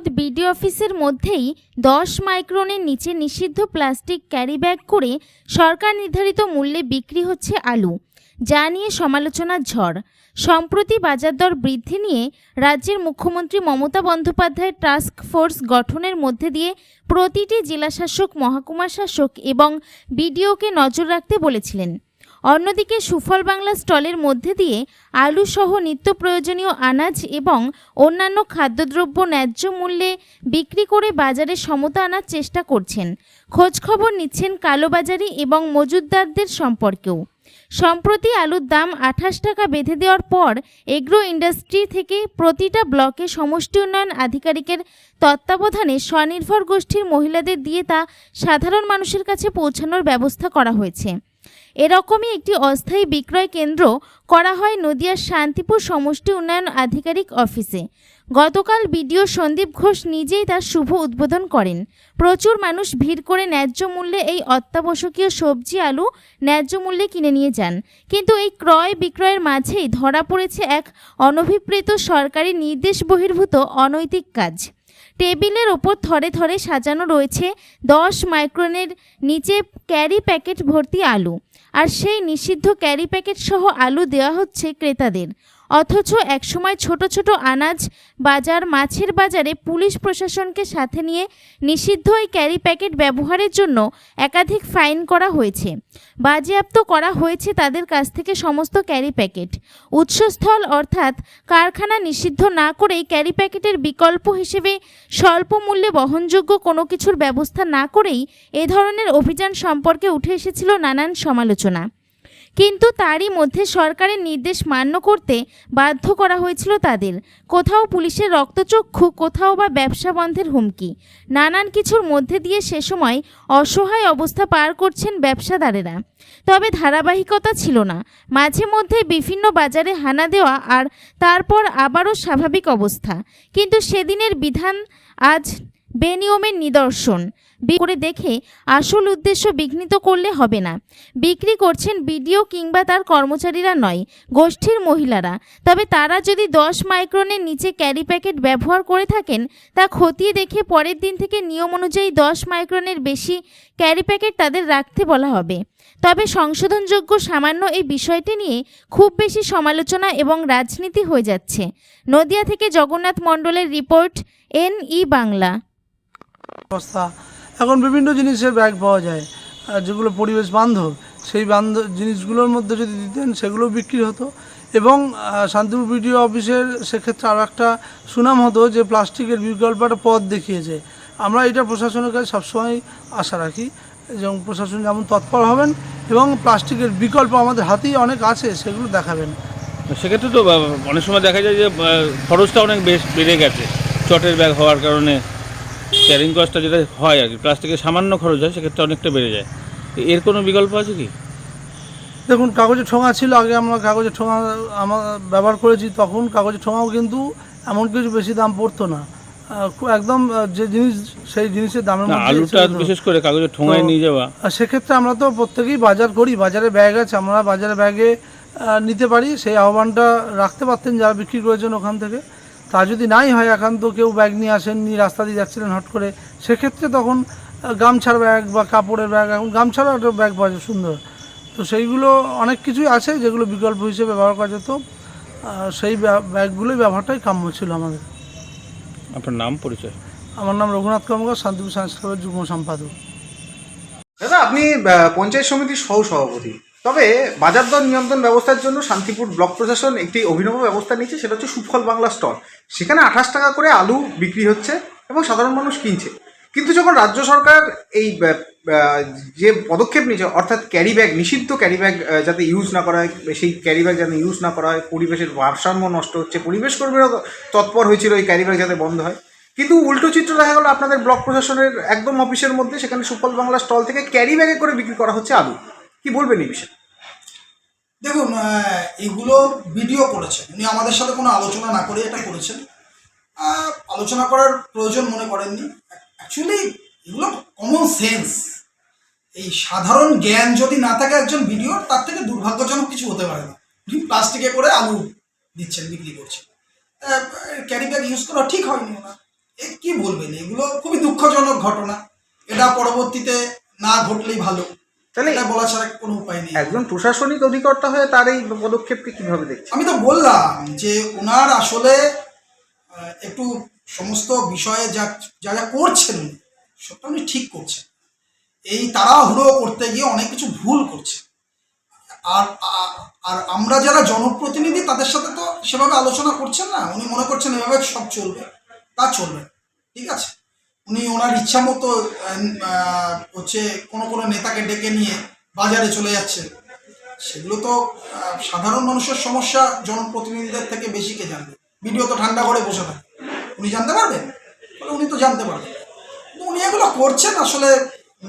খোদ বিডি অফিসের মধ্যেই দশ মাইক্রনের নিচে নিষিদ্ধ প্লাস্টিক ক্যারি ব্যাগ করে সরকার নির্ধারিত মূল্যে বিক্রি হচ্ছে আলু, যা নিয়ে সমালোচনার ঝড়। সম্প্রতি বাজার দর বৃদ্ধি নিয়ে রাজ্যের মুখ্যমন্ত্রী মমতা বন্দ্যোপাধ্যায় টাস্ক ফোর্স গঠনের মধ্যে দিয়ে প্রতিটি জেলাশাসক মহকুমা শাসক এবং বিডিওকে নজর রাখতে বলেছিলেন। অন্যদিকে সুফল বাংলা স্টলের মধ্যে দিয়ে আলু সহ নিত্য প্রয়োজনীয় আনাজ এবং অন্যান্য খাদ্যদ্রব্য ন্যায্য মূল্যে বিক্রি করে বাজারে সমতা আনার চেষ্টা করছেন। খোঁজখবর নিচ্ছেন কালোবাজারি এবং মজুদদারদের সম্পর্কেও। সম্প্রতি আলুর দাম আঠাশ টাকা বেঁধে দেওয়ার পর এগ্রো ইন্ডাস্ট্রি থেকে প্রতিটা ব্লকে সমষ্টি উন্নয়ন আধিকারিকের তত্ত্বাবধানে স্বনির্ভর গোষ্ঠীর মহিলাদের দিয়ে তা সাধারণ মানুষের কাছে পৌঁছানোর ব্যবস্থা করা হয়েছে। এরকমই একটি অস্থায়ী বিক্রয় কেন্দ্র করা হয় নদিয়ার শান্তিপুর সমষ্টি উন্নয়ন আধিকারিক অফিসে। গতকাল বিডিও সন্দীপ ঘোষ নিজেই তার শুভ উদ্বোধন করেন। প্রচুর মানুষ ভিড় করে ন্যায্য মূল্যে এই অত্যাবশ্যকীয় সবজি, আলু ন্যায্য মূল্যে কিনে নিয়ে যান। কিন্তু এই ক্রয় বিক্রয়ের মাঝেই ধরা পড়েছে এক অনভিপ্রেত সরকারি নির্দেশ বহির্ভূত অনৈতিক কাজ। টেবিলের ওপর থরে থরে সাজানো রয়েছে দশ মাইক্রনের নিচে ক্যারি প্যাকেট ভর্তি আলু। আর সেই নিষিদ্ধ ক্যারি প্যাকেট সহ আলু দেওয়া হচ্ছে ক্রেতাদের। অথচ একসময় ছোট ছোট আনাজ বাজার, মাছের বাজারে পুলিশ প্রশাসনকে সাথে নিয়ে নিষিদ্ধ এই ক্যারি প্যাকেট ব্যবহারের জন্য একাধিক ফাইন করা হয়েছে। বাজেয়াপ্ত করা হয়েছে তাদের কাছ থেকে সমস্ত ক্যারি প্যাকেট। উৎসস্থল অর্থাৎ কারখানা নিষিদ্ধ না করেই ক্যারি প্যাকেটের বিকল্প হিসেবে স্বল্প মূল্যে বহনযোগ্য কোনো কিছুর ব্যবস্থা না করেই এ ধরনের অভিযান সম্পর্কে উঠে এসেছিল নানান সমালোচনা। কিন্তু তারই মধ্যে সরকারের নির্দেশ মান্য করতে বাধ্য করা হয়েছিল তাদের। কোথাও পুলিশের রক্তচক্ষু, কোথাও বা ব্যবসা বন্ধের হুমকি। নানান কিছুর মধ্যে দিয়ে সে সময় অসহায় অবস্থা পার করছেন ব্যবসাদারেরা। তবে ধারাবাহিকতা ছিল না। মাঝে মধ্যে বিভিন্ন বাজারে হানা দেওয়া আর তারপর আবারও স্বাভাবিক অবস্থা। কিন্তু সেদিনের বিধান আজ বেনিয়মের নিদর্শন। করে দেখে আসল উদ্দেশ্য বিঘ্নিত করলে হবে না। বিক্রি করছেন বিডিও কিংবা তার কর্মচারীরা নয়, গোষ্ঠীর মহিলারা। তবে তারা যদি দশ মাইক্রনের নিচে ক্যারি প্যাকেট ব্যবহার করে থাকেন, তা খতিয়ে দেখে পরের দিন থেকে নিয়ম অনুযায়ী দশ মাইক্রনের বেশি ক্যারি প্যাকেট তাদের রাখতে বলা হবে। তবে সংশোধনযোগ্য সামান্য এই বিষয়টি নিয়ে খুব বেশি সমালোচনা এবং রাজনীতি হয়ে যাচ্ছে। নদিয়া থেকে জগন্নাথ মণ্ডলের রিপোর্ট এন ই বাংলা এখন বিভিন্ন জিনিসের ব্যাগ পাওয়া যায়। আর যেগুলো পরিবেশ বান্ধব, সেই বান্ধব জিনিসগুলোর মধ্যে যদি দিতেন সেগুলো বিক্রি হতো। এবং শান্তিপুর বিডিও অফিসের সেক্ষেত্রে আর একটা সুনাম হতো যে প্লাস্টিকের বিকল্প একটা পথ দেখিয়েছে। আমরা এটা প্রশাসনের কাছে সবসময় আশা রাখি। এবং প্রশাসন যেমন তৎপর হবেন এবং প্লাস্টিকের বিকল্প আমাদের হাতেই অনেক আছে, সেগুলো দেখাবেন। সেক্ষেত্রে তো অনেক সময় দেখা যায় যে খরচটা অনেক বেশ বেড়ে গেছে। চটের ব্যাগ হওয়ার কারণে। ক্যারিং কস্টটা যেটা হয় আর কি প্লাস্টিকের সামান্য খরচ হয় সেক্ষেত্রে অনেকটা বেড়ে যায়। তো এর কোনো বিকল্প আছে কি? দেখুন কাগজের ঠোঙা ছিল আগে আমরা কাগজের ঠোঙা আমরা ব্যবহার করেছি তখন কাগজের ঠোঙাও কিন্তু এমন কিছু বেশি দাম পড়তো না। একদম যে জিনিস সেই জিনিসের দামের আলুটা বিশেষ করে কাগজের ঠোঙায় নিয়ে যাওয়া। আর সেক্ষেত্রে আমরা তো প্রত্যেকেই বাজার করি বাজারে ব্যাগ আছে আমরা বাজারে ব্যাগে নিতে পারি। সেই আহ্বানটা রাখতে পারতেন যারা বিক্রি করেছেন ওখান থেকে। তা যদি নাই হয় একান্ত কেউ ব্যাগ নিয়ে আসেননি রাস্তা দিয়ে যাচ্ছিলেন হট করে সেক্ষেত্রে তখন গামছার ব্যাগ বা কাপড়ের ব্যাগ এখন গামছারও একটা ব্যাগ পাওয়া যায় সুন্দর। তো সেইগুলো অনেক কিছুই আছে যেগুলো বিকল্প হিসেবে ব্যবহার করা যেত। সেই ব্যা- ব্যাগগুলোই ব্যবহারটাই কাম্য ছিল আমাদের। আপনার নাম পরিচয়? আমার নাম রঘুনাথ কর্মকার শান্তিপুর সায়েন্স ক্লাবের যুগ্ম সম্পাদক। দাদা আপনি পঞ্চায়েত সমিতির সহ সভাপতি তবে বাজার দর নিয়ন্ত্রণ ব্যবস্থার জন্য শান্তিপুর ব্লক প্রশাসন একটি অভিনব ব্যবস্থা নিয়েছে, সেটা হচ্ছে সুফল বাংলা স্টল। সেখানে আঠাশ টাকা করে আলু বিক্রি হচ্ছে এবং সাধারণ মানুষ কিনছে। কিন্তু যখন রাজ্য সরকার এই যে পদক্ষেপ নিয়েছে, অর্থাৎ ক্যারি ব্যাগ নিষিদ্ধ ক্যারি ব্যাগ যাতে ইউজ না করা হয়, সেই ক্যারি ব্যাগ যাতে ইউজ না করা হয়, পরিবেশের ভারসাম্য নষ্ট হচ্ছে, পরিবেশ কর্মীরা তৎপর হয়েছিল এই ক্যারি ব্যাগ যাতে বন্ধ হয়। কিন্তু উল্টো চিত্র দেখা গেলো আপনাদের ব্লক প্রশাসনের একদম অফিসের মধ্যে, সেখানে সুফল বাংলা স্টল থেকে ক্যারি ব্যাগে করে বিক্রি করা হচ্ছে আলু। কি বলবেন এই বিষয়ে? দেখুন এগুলো ভিডিও করেছেন। উনি আমাদের সাথে কোনো আলোচনা না করে এটা করেছেন। আলোচনা করার প্রয়োজন মনে করেননি। অ্যাকচুয়ালি এগুলো কমন সেন্স এই সাধারণ জ্ঞান যদি না থাকে একজন ভিডিও তার থেকে দুর্ভাগ্যজনক কিছু হতে পারে না। উনি প্লাস্টিকে করে আলু দিচ্ছেন, বিক্রি করছেন। ক্যারি ব্যাগ ইউজ করা ঠিক হয়নি ওনার। এ কী বলবেন? এগুলো খুবই দুঃখজনক ঘটনা। এটা পরবর্তীতে না ঘটলেই ভালো। তাহলে এটা বলা ছাড়া কোনো উপায় নেই। একজন প্রশাসনিক অধিকর্তা হয়ে তার এই পদক্ষেপকে কীভাবে দেখছেন? আমি তো বললাম যে ওনার আসলে একটু সমস্ত বিষয়ে যা যা যা করছেন সবটা উনি ঠিক করছেন। এই তাড়াহুড়ো করতে গিয়ে অনেক কিছু ভুল করছে আর আর আমরা যারা জনপ্রতিনিধি তাদের সাথে তো সেভাবে আলোচনা করছেন না। উনি মনে করছেন এভাবে সব চলবে তা চলবে ঠিক আছে? উনি ওনার ইচ্ছা মতো হচ্ছে কোনো কোনো নেতাকে ডেকে নিয়ে বাজারে চলে যাচ্ছেন। সেগুলো তো সাধারণ মানুষের সমস্যা, জনপ্রতিনিধিদের থেকে বেশি কে জানবে? ভিডিও তো ঠান্ডা করে বসে থাকে। উনি জানতে পারবেন? বলে উনি তো জানতে পারবেন। কিন্তু উনি এগুলো করছেন আসলে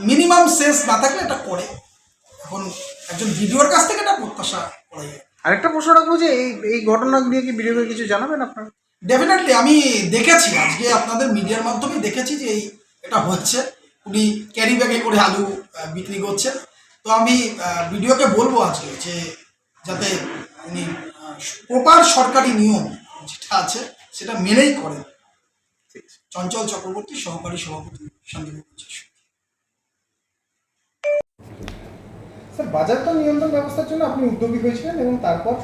মিনিমাম সেন্স না থাকলে এটা করে। এখন একজন ভিডিওর কাছ থেকে এটা প্রত্যাশা করা যায়। আরেকটা প্রশ্ন রাখব যে এই এই ঘটনা নিয়ে কি ভিডিওকে কিছু জানাবেন আপনারা? ডেফিনেটলি আমি দেখেছি আজকে আপনাদের মিডিয়ার মাধ্যমে দেখেছি যে এই এটা হচ্ছে। উনি ক্যারি ব্যাগে করে আলু বিক্রি করছেন। তো আমি ভিডিওকে বলব আজকে যে যাতে উনি প্রপার সরকারি নিয়ম যেটা আছে সেটা মেনেই করেন। চঞ্চল চক্রবর্তী সহকারী সভাপতি শান্তিপুর পঞ্চায়েত সমিতি। স্যার, বাজার দর নিয়ন্ত্রণ ব্যবস্থার জন্য আপনি উদ্যোগী হয়েছিলেন এবং তারপর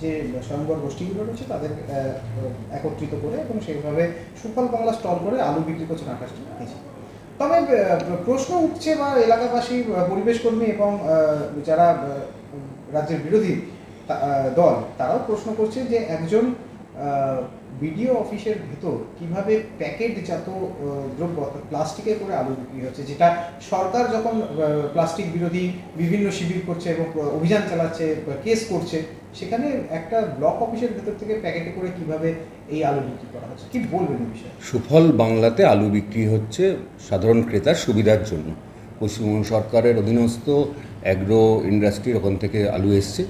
যে স্বয়ংবর গোষ্ঠীগুলো রয়েছে তাদের একত্রিত করে এবং সেইভাবে সুফল বাংলা স্টল করে আলু বিক্রি করছেন আকাশ তবে প্রশ্ন উঠছে বা এলাকাবাসী পরিবেশ কর্মী এবং যারা রাজ্যের বিরোধী তা- দল, তারাও প্রশ্ন করছে যে একজন বিডিও অফিসের ভেতর কীভাবে প্যাকেটজাত দ্রব্য অর্থাৎ প্লাস্টিকে করে আলু বিক্রি হচ্ছে, যেটা সরকার যখন প্লাস্টিক বিরোধী বিভিন্ন শিবির করছে এবং অভিযান চালাচ্ছে কেস করছে, সেখানে একটা ব্লক অফিসের ভেতর থেকে প্যাকেটে করে কীভাবে এই আলু বিক্রি করা হচ্ছে? কি বলবেন এই বিষয়ে? সুফল বাংলাতে আলু বিক্রি হচ্ছে সাধারণ ক্রেতার সুবিধার জন্য। পশ্চিমবঙ্গ সরকারের অধীনস্থ অ্যাগ্রো ইন্ডাস্ট্রির ওখান থেকে আলু এসছে।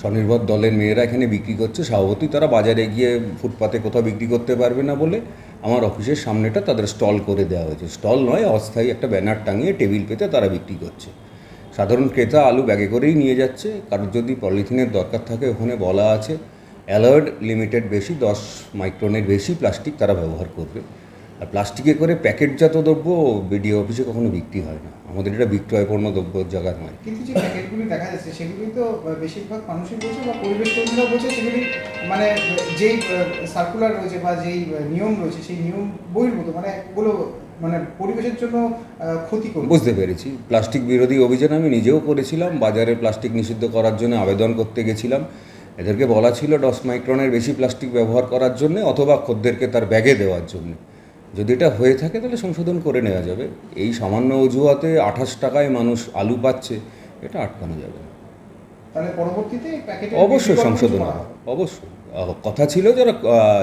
স্বনির্ভর দলের মেয়েরা এখানে বিক্রি করছে। স্বভাবতই তারা বাজারে গিয়ে ফুটপাতে কোথাও বিক্রি করতে পারবে না বলে আমার অফিসের সামনেটা তাদের স্টল করে দেওয়া হয়েছে। স্টল নয়, অস্থায়ী একটা ব্যানার টাঙিয়ে টেবিল পেতে তারা বিক্রি করছে। সাধারণ ক্রেতা আলু ব্যাগে করেই নিয়ে যাচ্ছে। কারোর যদি পলিথিনের দরকার থাকে ওখানে বলা আছে অ্যালার্ড লিমিটেড বেশি, দশ মাইক্রনের বেশি প্লাস্টিক তারা ব্যবহার করবে। আর প্লাস্টিকে করে প্যাকেটজাত দ্রব্য বিডিও অফিসে কখনো বিক্রি হয় না। আমাদের এটা বিক্রয়পণ্য দ্রব্য জায়গা নয়। কিন্তু যে প্যাকেটগুলি দেখা যাচ্ছে সেগুলি তো বেশিরভাগ মানুষই বলছে বা পরিবেশ কর্মীরাও বলছে সেগুলি মানে যেই সার্কুলার রয়েছে বা যেই নিয়ম রয়েছে সেই নিয়ম বহির্ভূত মানে ওগুলো মানে পরিবেশের জন্য আহ, ক্ষতিকর। বুঝতে পেরেছি। প্লাস্টিক বিরোধী অভিযান আমি নিজেও করেছিলাম। বাজারে প্লাস্টিক নিষিদ্ধ করার জন্য আবেদন করতে গেছিলাম। এদেরকে বলা ছিল দশ মাইক্রনের বেশি প্লাস্টিক ব্যবহার করার জন্য অথবা খদ্দেরকে তার ব্যাগে দেওয়ার জন্য। যদি এটা হয়ে থাকে তাহলে সংশোধন করে নেওয়া যাবে। এই সামান্য অজুহাতে আঠাশ টাকায় মানুষ আলু পাচ্ছে এটা আটকানো যাবে না। অবশ্যই সংশোধন হবে অবশ্যই। কথা ছিল যারা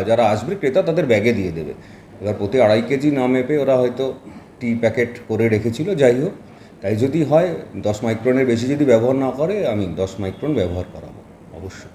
যারা আসবে ক্রেতা তাদের ব্যাগে দিয়ে দেবে। এবার প্রতি আড়াই কেজি না মেপে ওরা হয়তো টি প্যাকেট করে রেখেছিল যাই হোক। তাই যদি হয় দশ মাইক্রনের বেশি যদি ব্যবহার না করে আমি দশ মাইক্রন ব্যবহার করাবো অবশ্যই।